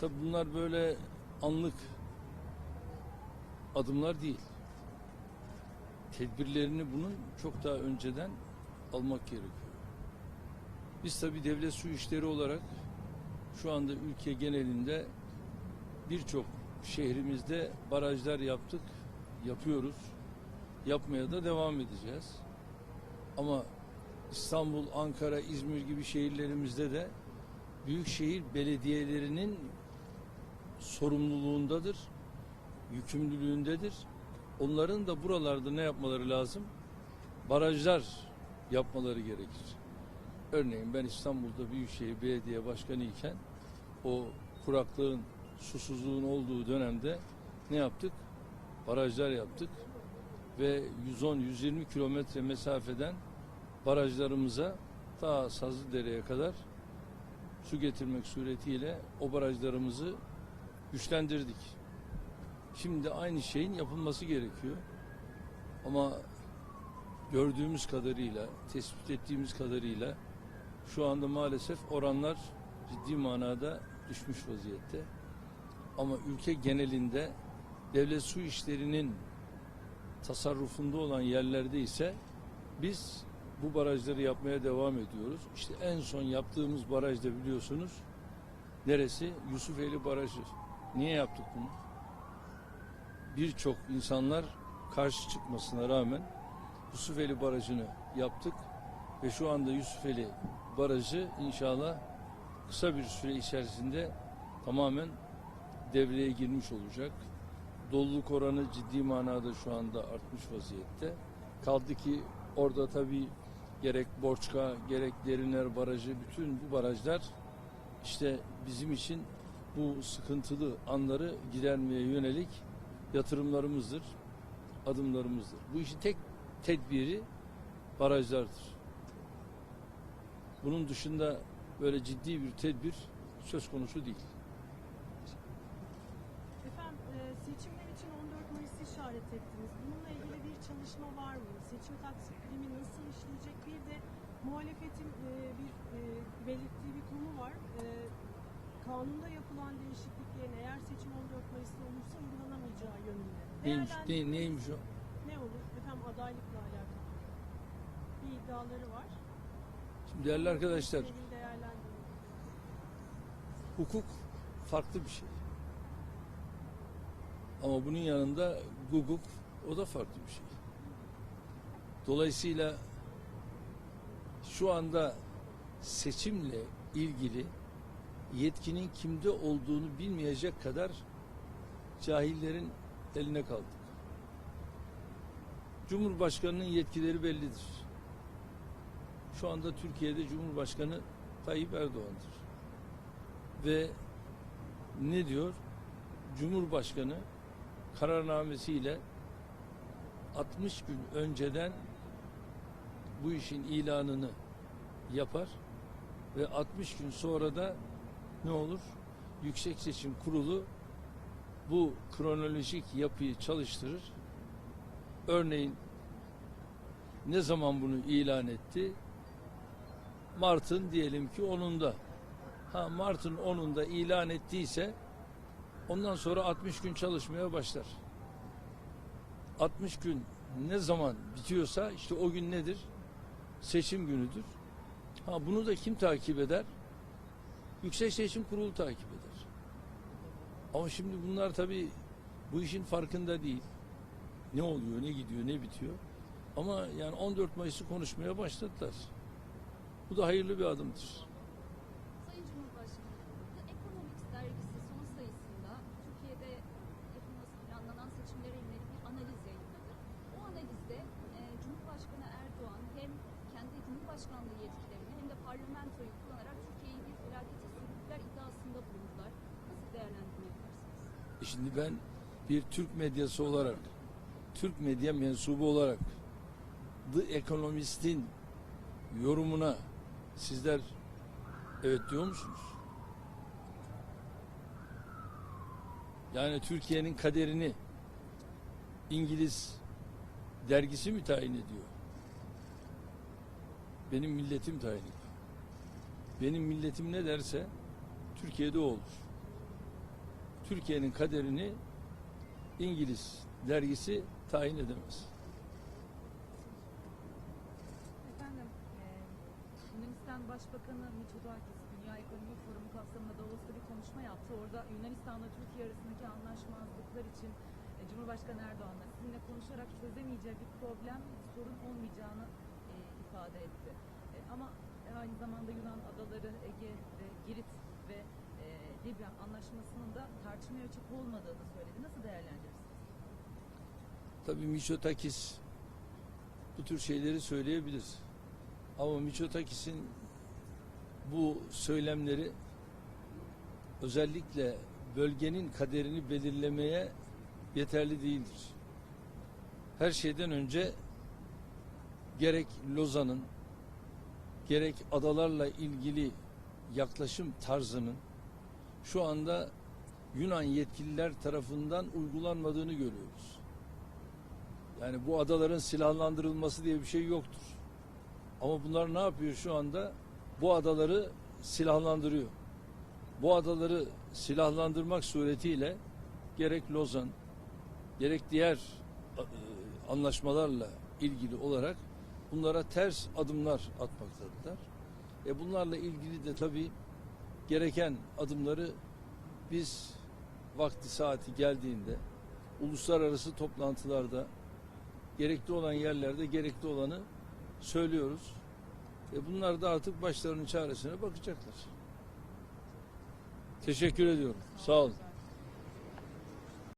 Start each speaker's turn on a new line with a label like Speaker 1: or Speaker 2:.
Speaker 1: Tabi bunlar böyle anlık adımlar değil. Tedbirlerini bunun çok daha önceden almak gerekiyor. Biz tabi devlet su işleri olarak şu anda ülke genelinde birçok şehrimizde barajlar yaptık, yapıyoruz. Yapmaya da devam edeceğiz. Ama İstanbul, Ankara, İzmir gibi şehirlerimizde de büyükşehir belediyelerinin sorumluluğundadır, yükümlülüğündedir. Onların da buralarda ne yapmaları lazım? Barajlar yapmaları gerekir. Örneğin ben İstanbul'da Büyükşehir Belediye Başkanı iken o kuraklığın, susuzluğun olduğu dönemde ne yaptık? Barajlar yaptık ve 110-120 kilometre mesafeden barajlarımıza ta Sazlıdere'ye kadar su getirmek suretiyle o barajlarımızı güçlendirdik. Şimdi aynı şeyin yapılması gerekiyor. Ama gördüğümüz kadarıyla, tespit ettiğimiz kadarıyla şu anda maalesef oranlar ciddi manada düşmüş vaziyette. Ama ülke genelinde devlet su işlerinin tasarrufunda olan yerlerde ise biz bu barajları yapmaya devam ediyoruz. İşte en son yaptığımız barajda biliyorsunuz neresi? Yusufeli Barajı. Niye yaptık bunu? Birçok insanlar karşı çıkmasına rağmen Yusufeli Barajı'nı yaptık ve şu anda Yusufeli Barajı inşallah kısa bir süre içerisinde tamamen devreye girmiş olacak. Doluluk oranı ciddi manada şu anda artmış vaziyette. Kaldı ki orada tabii gerek Borçka, gerek Derinler Barajı, bütün bu barajlar işte bizim için bu sıkıntılı anları gidermeye yönelik yatırımlarımızdır, adımlarımızdır. Bu işin tek tedbiri barajlardır. Bunun dışında böyle ciddi bir tedbir söz konusu değil.
Speaker 2: Efendim e, seçimler için 14 Mayıs'ı işaret ettiniz. Bununla ilgili bir çalışma var mı? Seçim takvimi nasıl işleyecek? Bir de muhalefetin e, bir e, belirttiği bir konu var. Kanunda yapılan değişikliklerin eğer seçim 14 Mayıs'ta olursa uygulanamayacağı yönünde.
Speaker 1: Neymiş, ne, neymiş o?
Speaker 2: Ne olur? Efendim adaylıkla alakalı. Bir iddiaları var.
Speaker 1: Şimdi değerli arkadaşlar, hukuk farklı bir şey. Ama bunun yanında hukuk o da farklı bir şey. Dolayısıyla şu anda seçimle ilgili yetkinin kimde olduğunu bilmeyecek kadar cahillerin eline kaldık. Cumhurbaşkanının yetkileri bellidir. Şu anda Türkiye'de Cumhurbaşkanı Tayyip Erdoğan'dır. Ve ne diyor? Cumhurbaşkanı kararnamesiyle 60 gün önceden bu işin ilanını yapar ve 60 gün sonra da ne olur? Yüksek Seçim Kurulu bu kronolojik yapıyı çalıştırır. Örneğin ne zaman bunu ilan etti? Mart'ın diyelim ki 10'unda. Ha Mart'ın 10'unda ilan ettiyse ondan sonra 60 gün çalışmaya başlar. 60 gün ne zaman bitiyorsa işte o gün nedir? Seçim günüdür. Ha bunu da kim takip eder? Yüksek Seçim Kurulu takip eder. Ama şimdi bunlar tabii bu işin farkında değil. Ne oluyor, ne gidiyor, ne bitiyor. Ama yani 14 Mayıs'ı konuşmaya başladılar. Bu da hayırlı bir adımdır. Şimdi ben bir Türk medyası olarak, Türk medya mensubu olarak The Economist'in yorumuna sizler evet diyor musunuz? Yani Türkiye'nin kaderini İngiliz dergisi mi tayin ediyor? Benim milletim tayin ediyor. Benim milletim ne derse Türkiye'de olur. Türkiye'nin kaderini İngiliz dergisi tayin edemez.
Speaker 3: Yunanistan Başbakanı Mitsotakis Dünya Ekonomi Forumu kapsamında Davos'ta bir konuşma yaptı. Orada Yunanistan'la Türkiye arasındaki anlaşmazlıklar için Cumhurbaşkanı Erdoğan'la sizinle konuşarak çözemeyeceği bir problem, sorun olmayacağını e, ifade etti. E, ama aynı zamanda Yunan adaları Ege ve Girit ve e, Libya anlaşmasının da tartışmaya açık olmadığını söyledi. Nasıl değerlendirirsiniz?
Speaker 1: Tabii Miçotakis bu tür şeyleri söyleyebilir. Ama Miçotakis'in bu söylemleri özellikle bölgenin kaderini belirlemeye yeterli değildir. Her şeyden önce gerek Lozan'ın gerek adalarla ilgili yaklaşım tarzının şu anda Yunan yetkililer tarafından uygulanmadığını görüyoruz. Yani bu adaların silahlandırılması diye bir şey yoktur. Ama bunlar ne yapıyor şu anda? Bu adaları silahlandırıyor. Bu adaları silahlandırmak suretiyle gerek Lozan, gerek diğer e, anlaşmalarla ilgili olarak bunlara ters adımlar atmaktadılar. E bunlarla ilgili de tabii gereken adımları biz vakti saati geldiğinde uluslararası toplantılarda gerekli olan yerlerde gerekli olanı söylüyoruz. E bunlar da artık başlarının çaresine bakacaklar. Teşekkür ediyorum. Sağ olun.